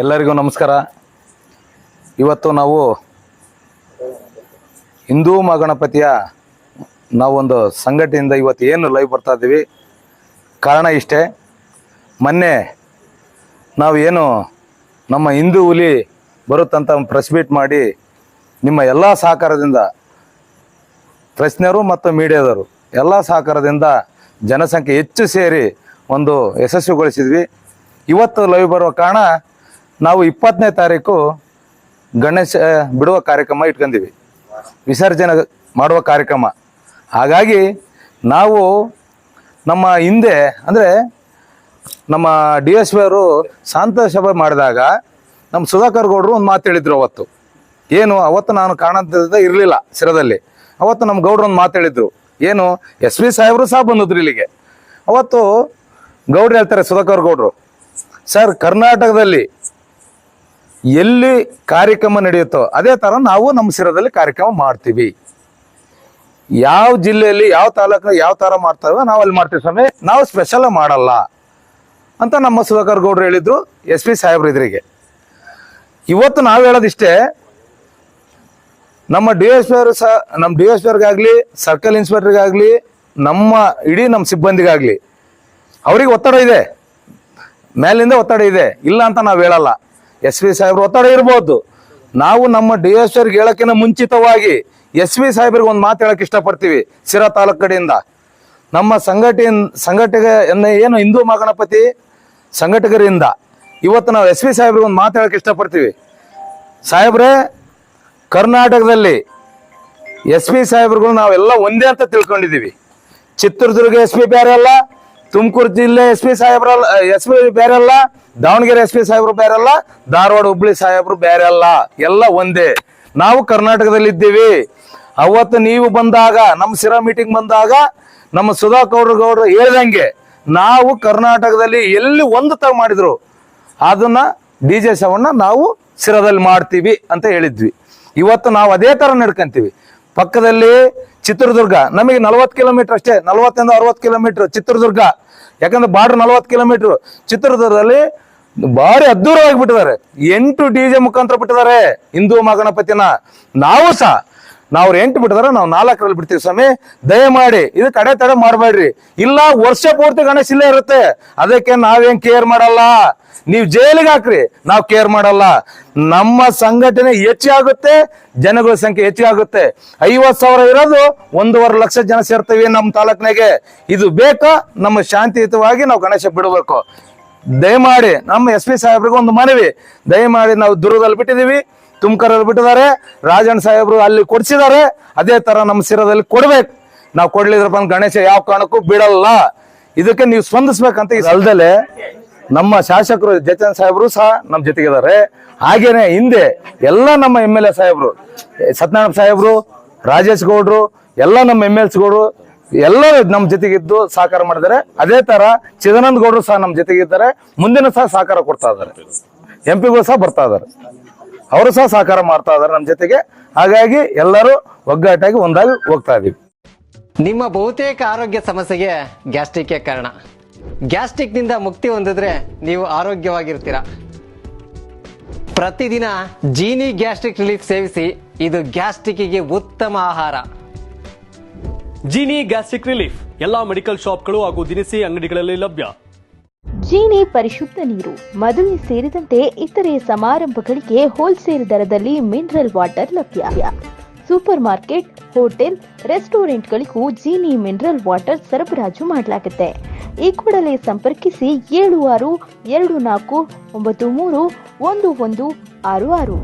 ಎಲ್ಲರಿಗೂ ನಮಸ್ಕಾರ. ಇವತ್ತು ನಾವು ಹಿಂದೂ ಮಹಾಗಣಪತಿಯ ನಾವೊಂದು ಸಂಘಟನೆಯಿಂದ ಇವತ್ತು ಏನು ಲೈವ್ ಬರ್ತಾ ಇದ್ದೀವಿ, ಕಾರಣ ಇಷ್ಟೇ. ಮೊನ್ನೆ ನಾವು ಏನು ನಮ್ಮ ಹಿಂದೂ ಹುಲಿ ಬರುತ್ತಂತ ಪ್ರೆಸ್ ಮೀಟ್ ಮಾಡಿ ನಿಮ್ಮ ಎಲ್ಲ ಸಹಕಾರದಿಂದ ಪ್ರಶ್ನೆಯರು ಮತ್ತು ಮೀಡಿಯಾದವರು ಎಲ್ಲ ಸಹಕಾರದಿಂದ ಜನಸಂಖ್ಯೆ ಹೆಚ್ಚು ಸೇರಿ ಒಂದು ಯಶಸ್ವಿಗೊಳಿಸಿದ್ವಿ. ಇವತ್ತು ಲೈವ್ ಬರುವ ಕಾರಣ ನಾವು ಇಪ್ಪತ್ತನೇ ತಾರೀಕು ಗಣೇಶ ಬಿಡುವ ಕಾರ್ಯಕ್ರಮ ಇಟ್ಕೊಂಡಿವಿ. ವಿಸರ್ಜನೆ ಮಾಡುವ ಕಾರ್ಯಕ್ರಮ. ಹಾಗಾಗಿ ನಾವು ನಮ್ಮ ಹಿಂದೆ, ಅಂದರೆ ನಮ್ಮ ಡಿ ಎಸ್ ಪಿ ಅವರು ಶಾಂತ ಸಭೆ ಮಾಡಿದಾಗ ನಮ್ಮ ಸುಧಾಕರ್ ಗೌಡರು ಒಂದು ಮಾತು ಹೇಳಿದ್ರು ಅವತ್ತು. ಏನು, ಅವತ್ತು ನಾನು ಕಾಣದ ಇರಲಿಲ್ಲ ಶಿರದಲ್ಲಿ. ಅವತ್ತು ನಮ್ಮ ಗೌಡ್ರು ಒಂದು ಮಾತು ಹೇಳಿದ್ರು. ಏನು ಎಸ್ ಪಿ ಸಾಹೇಬರು ಸಹ ಬಂದಿದ್ರು ಇಲ್ಲಿಗೆ. ಅವತ್ತು ಗೌಡ್ರು ಹೇಳ್ತಾರೆ ಸುಧಾಕರ್ ಗೌಡರು, ಸರ್, ಕರ್ನಾಟಕದಲ್ಲಿ ಎಲ್ಲಿ ಕಾರ್ಯಕ್ರಮ ನಡೆಯುತ್ತೋ ಅದೇ ಥರ ನಾವು ನಮ್ಮ ಸಿರದಲ್ಲಿ ಕಾರ್ಯಕ್ರಮ ಮಾಡ್ತೀವಿ. ಯಾವ ಜಿಲ್ಲೆಯಲ್ಲಿ ಯಾವ ತಾಲೂಕು ಯಾವ ಥರ ಮಾಡ್ತಾರೋ ನಾವು ಅಲ್ಲಿ ಮಾಡ್ತೀವಿ ಸ್ವಾಮಿ. ನಾವು ಸ್ಪೆಷಲ್ ಮಾಡಲ್ಲ ಅಂತ ನಮ್ಮ ಸುಧಾಕರ್ ಗೌಡ್ರು ಹೇಳಿದ್ರು ಎಸ್ ಪಿ ಸಾಹೇಬ್ರು ಇದ್ರಿಗೆ. ಇವತ್ತು ನಾವು ಹೇಳೋದಿಷ್ಟೇ ನಮ್ಮ ಡಿ ಎಸ್ ಪಿ ಸಹ ನಮ್ಮ ಡಿ ಎಸ್ ಪಿ ಅವ್ರಿಗಾಗಲಿ, ಸರ್ಕಲ್ ಇನ್ಸ್ಪೆಕ್ಟರ್ಗಾಗಲಿ, ನಮ್ಮ ಇಡೀ ನಮ್ಮ ಸಿಬ್ಬಂದಿಗಾಗಲಿ, ಅವ್ರಿಗೆ ಒತ್ತಡ ಇದೆ. ಮೇಲಿಂದ ಒತ್ತಡ ಇದೆ. ಇಲ್ಲ ಅಂತ ನಾವು ಹೇಳಲ್ಲ. ಎಸ್ ವಿ ಸಾಹೇಬ್ರು ಒತ್ತಡ ಇರ್ಬೋದು. ನಾವು ನಮ್ಮ ಡಿ ಎಸ್ ಅವ್ರಿಗೆ ಹೇಳೋಕ್ಕಿಂತ ಮುಂಚಿತವಾಗಿ ಎಸ್ ವಿ ಸಾಹೇಬ್ರಿಗೆ ಒಂದು ಮಾತು ಹೇಳಕ್ಕೆ ಇಷ್ಟಪಡ್ತೀವಿ ಸಿರಾ ತಾಲೂಕು ಕಡೆಯಿಂದ ನಮ್ಮ ಸಂಘಟಿ ಸಂಘಟಕ ಏನು ಹಿಂದೂ ಮಹಾಗಣಪತಿ ಸಂಘಟಕರಿಂದ ಇವತ್ತು ನಾವು ಎಸ್ ವಿ ಸಾಹೇಬ್ರಿಗೆ ಒಂದು ಮಾತು ಹೇಳಕ್ಕೆ ಇಷ್ಟಪಡ್ತೀವಿ. ಸಾಹೇಬ್ರೆ, ಕರ್ನಾಟಕದಲ್ಲಿ ಎಸ್ ಪಿ ಸಾಹೇಬ್ರುಗಳು ನಾವೆಲ್ಲ ಒಂದೇ ಅಂತ ತಿಳ್ಕೊಂಡಿದ್ದೀವಿ. ಚಿತ್ರದುರ್ಗ ಎಸ್ ಪಿ ಬೇರೆ ಅಲ್ಲ ತುಮಕೂರು ಜಿಲ್ಲೆ ಎಸ್ ಪಿ ಸಾಹೇಬ್ರಲ್ಲ, ಎಸ್ ಪಿ ಬೇರೆಲ್ಲ, ದಾವಣಗೆರೆ ಎಸ್ ಪಿ ಸಾಹೇಬ್ರು ಬೇರೆ ಅಲ್ಲ ಧಾರವಾಡ ಹುಬ್ಳಿ ಸಾಹೇಬ್ರು ಬೇರೆ ಅಲ್ಲ ಎಲ್ಲ ಒಂದೇ. ನಾವು ಕರ್ನಾಟಕದಲ್ಲಿ ಇದ್ದೀವಿ ಅವತ್ತು ನೀವು ಬಂದಾಗ, ನಮ್ಮ ಸಿರಾ ಮೀಟಿಂಗ್ ಬಂದಾಗ, ನಮ್ಮ ಸುಧಾಕರ್ ಗೌಡ್ರು ಹೇಳ್ದಂಗೆ, ನಾವು ಕರ್ನಾಟಕದಲ್ಲಿ ಎಲ್ಲಿ ಒಂದು ತಗ ಮಾಡಿದ್ರು, ಅದನ್ನ ಡಿ ಜೆ ಶವನ್ನ ನಾವು ಸಿರದಲ್ಲಿ ಮಾಡ್ತೀವಿ ಅಂತ ಹೇಳಿದ್ವಿ. ಇವತ್ತು ನಾವು ಅದೇ ತರ ನಡ್ಕೊಂತೀವಿ. ಪಕ್ಕದಲ್ಲಿ ಚಿತ್ರದುರ್ಗ. ನಮಗೆ ನಲವತ್ತು ಕಿಲೋಮೀಟರ್ ಅಷ್ಟೇ, ನಲವತ್ತರಿಂದ ಅರವತ್ತು ಕಿಲೋಮೀಟರ್ ಚಿತ್ರದುರ್ಗ. ಯಾಕಂದ್ರೆ ಬಾರ್ಡರ್ ನಲವತ್ತು ಕಿಲೋಮೀಟರ್. ಚಿತ್ರದುರ್ಗದಲ್ಲಿ ಭಾರಿ ಅದ್ದೂರವಾಗಿ ಬಿಟ್ಟಿದ್ದಾರೆ. ಎಂಟು ಡಿ ಜೆ ಮುಖಾಂತರ ಬಿಟ್ಟಿದ್ದಾರೆ ಹಿಂದೂ ಮಹಾಗಣಪತಿನ ನಾವು ಸಹ ನಾವು ಎಂಟು ಬಿಟ್ಟಿದಾರೆ ನಾವು ನಾಲ್ಕರಲ್ಲಿ ಬಿಡ್ತೀವಿ ಸ್ವಾಮಿ. ದಯಮಾಡಿ, ಇದು ಕಡೆ ತಡೆ ಮಾಡಬೇಡ್ರಿ. ಇಲ್ಲ, ವರ್ಷ ಪೂರ್ತಿ ಗಣೇಶ ಇಲ್ಲೇ ಇರುತ್ತೆ. ಅದಕ್ಕೆ ನಾವೇನ್ ಕೇರ್ ಮಾಡಲ್ಲ. ನೀವು ಜೈಲಿಗೆ ಹಾಕ್ರಿ. ನಾವು ಕೇರ್ ಮಾಡಲ್ಲ. ನಮ್ಮ ಸಂಘಟನೆ ಹೆಚ್ಚಾಗುತ್ತೆ ಜನಗಳ ಸಂಖ್ಯೆ ಹೆಚ್ಚಾಗುತ್ತೆ ಐವತ್ ಸಾವಿರ ಇರೋದು ಒಂದೂವರೆ ಲಕ್ಷ ಜನ ಸೇರ್ತೇವೆ ನಮ್ಮ ತಾಲೂಕ್ನಾಗೆ. ಇದು ಬೇಕಾ? ನಮ್ಮ ಶಾಂತಿಯುತವಾಗಿ ನಾವು ಗಣೇಶ ಬಿಡಬೇಕು. ದಯಮಾಡಿ ನಮ್ಮ ಎಸ್ ಪಿ ಸಾಹೇಬ್ರಿಗೆ ಒಂದು ಮನವಿ. ದಯಮಾಡಿ ನಾವು ದುರ್ಗದಲ್ಲಿ ಬಿಟ್ಟಿದೀವಿ ತುಮಕೂರಲ್ಲಿ ಬಿಟ್ಟಿದ್ದಾರೆ, ರಾಜಣ್ಣ ಸಾಹೇಬ್ರು ಅಲ್ಲಿ ಕೊಡ್ಸಿದ್ದಾರೆ, ಅದೇ ತರ ನಮ್ಮ ಸಿರದಲ್ಲಿ ಕೊಡ್ಬೇಕು. ನಾವು ಕೊಡ್ಲಿದ್ರಪ್ಪ ಗಣೇಶ ಯಾವ ಕಾರಣಕ್ಕೂ ಬಿಡಲ್ಲ. ಇದಕ್ಕೆ ನೀವು ಸ್ಪಂದಿಸ್ಬೇಕಂತ ಅಲ್ದಲೆ ನಮ್ಮ ಶಾಸಕರು ಜತನ್ ಸಾಹೇಬರು ಸಹ ನಮ್ಮ ಜೊತೆಗಿದ್ದಾರೆ. ಹಾಗೇನೆ ಹಿಂದೆ ಎಲ್ಲ ನಮ್ಮ ಎಂ ಎಲ್ ಎ ಸಾಹೇಬರು, ಸತ್ಯನಾರಾಯಣ ಸಾಹೇಬರು, ರಾಜೇಶ್ ಗೌಡ್ರು, ಎಲ್ಲ ನಮ್ಮ ಎಂ ಎಲ್ ಗೌಡ್ರು, ಎಲ್ಲರೂ ನಮ್ಮ ಜೊತೆಗಿದ್ದು ಸಹಕಾರ ಮಾಡಿದ್ದಾರೆ. ಅದೇ ತರ ಚಿದಾನಂದ ಗೌಡರು ಸಹ ನಮ್ಮ ಜೊತೆಗಿದ್ದಾರೆ. ಮುಂದಿನ ಸಹ ಸಹಕಾರ ಕೊಡ್ತಾ ಇದ್ದಾರೆ. ಎಂ ಪಿಗಳು ಸಹ ಬರ್ತಾ ಇದ್ದಾರೆ. ಅವರು ಸಹ ಸಹಕಾರ ಮಾಡ್ತಾ ಇದ್ದಾರೆ ನಮ್ಮ ಜೊತೆಗೆ. ಹಾಗಾಗಿ ಎಲ್ಲರೂ ಒಗ್ಗಟ್ಟಾಗಿ ಒಂದಾಗಿ ಹೋಗ್ತಾ ಇದೀವಿ. ನಿಮ್ಮ ಬಹುತೇಕ ಆರೋಗ್ಯ ಸಮಸ್ಯೆಗೆ ಗ್ಯಾಸ್ಟ್ರಿಕ್ ಕಾರಣ. ಗ್ಯಾಸ್ಟ್ರಿಕ್ನಿಂದ ಮುಕ್ತಿ ಹೊಂದಿದ್ರೆ ನೀವು ಆರೋಗ್ಯವಾಗಿರ್ತೀರ. ಪ್ರತಿದಿನ ಜೀನಿ ಗ್ಯಾಸ್ಟ್ರಿಕ್ ರಿಲೀಫ್ ಸೇವಿಸಿ ಇದು ಗ್ಯಾಸ್ಟ್ರಿಕ್ಗೆ ಉತ್ತಮ ಆಹಾರ. ಜೀನಿ ಗ್ಯಾಸ್ಟ್ರಿಕ್ ರಿಲೀಫ್ ಎಲ್ಲಾ ಮೆಡಿಕಲ್ ಶಾಪ್ಗಳು ಹಾಗೂ ದಿನಸಿ ಅಂಗಡಿಗಳಲ್ಲಿ ಲಭ್ಯ. ಜೀನಿ ಪರಿಶುದ್ಧ ನೀರು ಮದುವೆ ಸೇರಿದಂತೆ ಇತರೆ ಸಮಾರಂಭಗಳಿಗೆ ಹೋಲ್ಸೇಲ್ ದರದಲ್ಲಿ ಮಿನರಲ್ ವಾಟರ್ ಲಭ್ಯ. ಸೂಪರ್ ಮಾರ್ಕೆಟ್ ಹೋಟೆಲ್ ರೆಸ್ಟೋರೆಂಟ್ಗಳಿಗೂ ಜೀನಿ ಮಿನರಲ್ ವಾಟರ್ ಸರಬರಾಜು ಮಾಡಲಾಗುತ್ತೆ. ಈ ಕೂಡಲೇ ಸಂಪರ್ಕಿಸಿ ಏಳು ಆರು ಎರಡು ನಾಲ್ಕು ಒಂಬತ್ತು ಮೂರು ಒಂದು ಒಂದು ಆರು ಆರು.